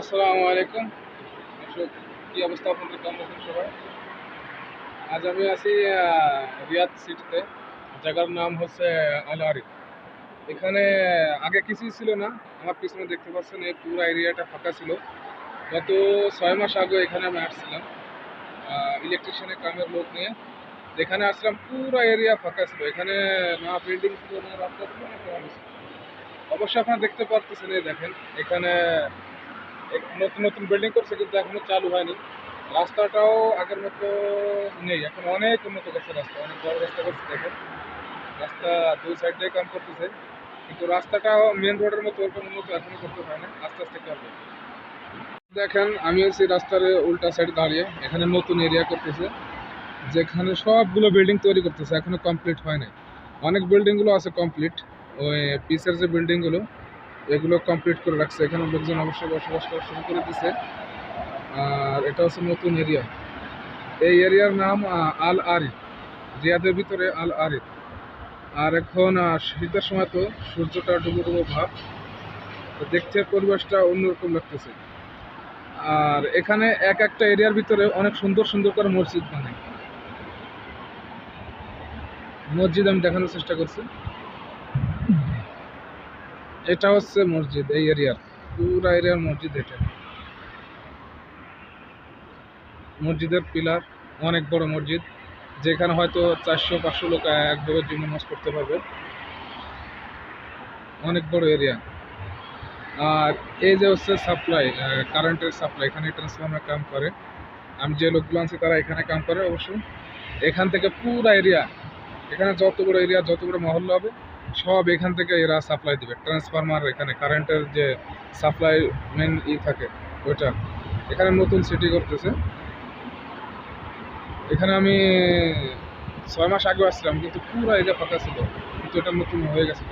আসসালামু আলাইকুম। কি অবস্থা আপনাদের? কেমন আছেন সবাই? আজ আমি আছি রিয়াদ সিটিতে। জায়গার নাম হচ্ছে আল আরিফ। এখানে আগে কিছুই ছিল না। আমার পিছনে দেখতে পাচ্ছেন, এই পুরো এরিয়াটা ফাঁকা ছিল। গত ছয় মাস আগে এখানে আমি আসছিলাম ইলেকট্রিশিয়ানের কামের লোক নিয়ে। এখানে আসলাম, পুরো এরিয়া ফাঁকা ছিল। এখানে না বিল্ডিং ছিল, না রাস্তা ছিল, না। অবশ্যই আপনারা দেখতে পারতেছেন, এই দেখেন, এখানে নতুন নতুন বিল্ডিং করছে, কিন্তু এখনও চালু হয়নি। রাস্তাটাও আগের মতো নেই। এখন অনেক উন্নত করছে রাস্তা, অনেক বড় রাস্তা করছে, দেখেন। রাস্তা দুই সাইড দিয়ে কাম করতেছে। কিন্তু রাস্তাটাও মেন রোডের মতো ওরকম উন্নত এখনও করতে হয় না। আস্তে আস্তে করবে দেখেন, আমি হচ্ছি রাস্তার উল্টা সাইড দাঁড়িয়ে। এখানে নতুন এরিয়া করতেছে। যেখানে সবগুলো বিল্ডিং তৈরি করতেছে। এখনও কমপ্লিট হয় নাই। অনেক বিল্ডিংগুলো আছে কমপ্লিট ওই পিসের যে বিল্ডিংগুলো এগুলো কমপ্লিট করে রাখছে। এখানে লোকজন অবশ্যই বসবাস করা শুরু করে দিছে। আর এটা হচ্ছে নতুন এরিয়া এই এরিয়ার নাম আল আরিফ রিয়াদের ভিতরে আল আরিফ আর এখন শীতের সময় তো সূর্যটা ডুবো ডুবো ভাব। তো দেখতে পরিবেশটা অন্যরকম লাগতেছে। আর এখানে এক একটা এরিয়ার ভিতরে অনেক সুন্দর সুন্দর করে মসজিদ বানায়। মসজিদ আমি দেখানোর চেষ্টা করছি। এটা হচ্ছে মসজিদ, এই এরিয়ার পুরা এরিয়ার মসজিদ এটা। মসজিদের পিলার, অনেক বড় মসজিদ, যেখানে হয়তো চারশো, পাঁচশো লোক একভাবে জন্য নামাজ করতে পারবে। অনেক বড় এরিয়া আর এই যে হচ্ছে সাপ্লাই কারেন্টের সাপ্লাই এখানে ট্রান্সফর্মার কাম করে। আমি যে লোকগুলো আনছি, তারা এখানে কাম করে অবশ্য। এখান থেকে পুরা এরিয়া এখানে যত বড় এরিয়া যত বড় মহল্লা হবে সব এখান থেকে এরা সাপ্লাই দেবে। ট্রান্সফরমার এখানে কারেন্টের যে সাপ্লাই মেন ই থাকে, ওইটা। এখানে নতুন সিটি করতেছে। এখানে আমি ছয় মাস আগে আসছিলাম, কিন্তু পুরো এটা ফাঁকা ছিল, কিন্তু এটা নতুন হয়ে গেছে।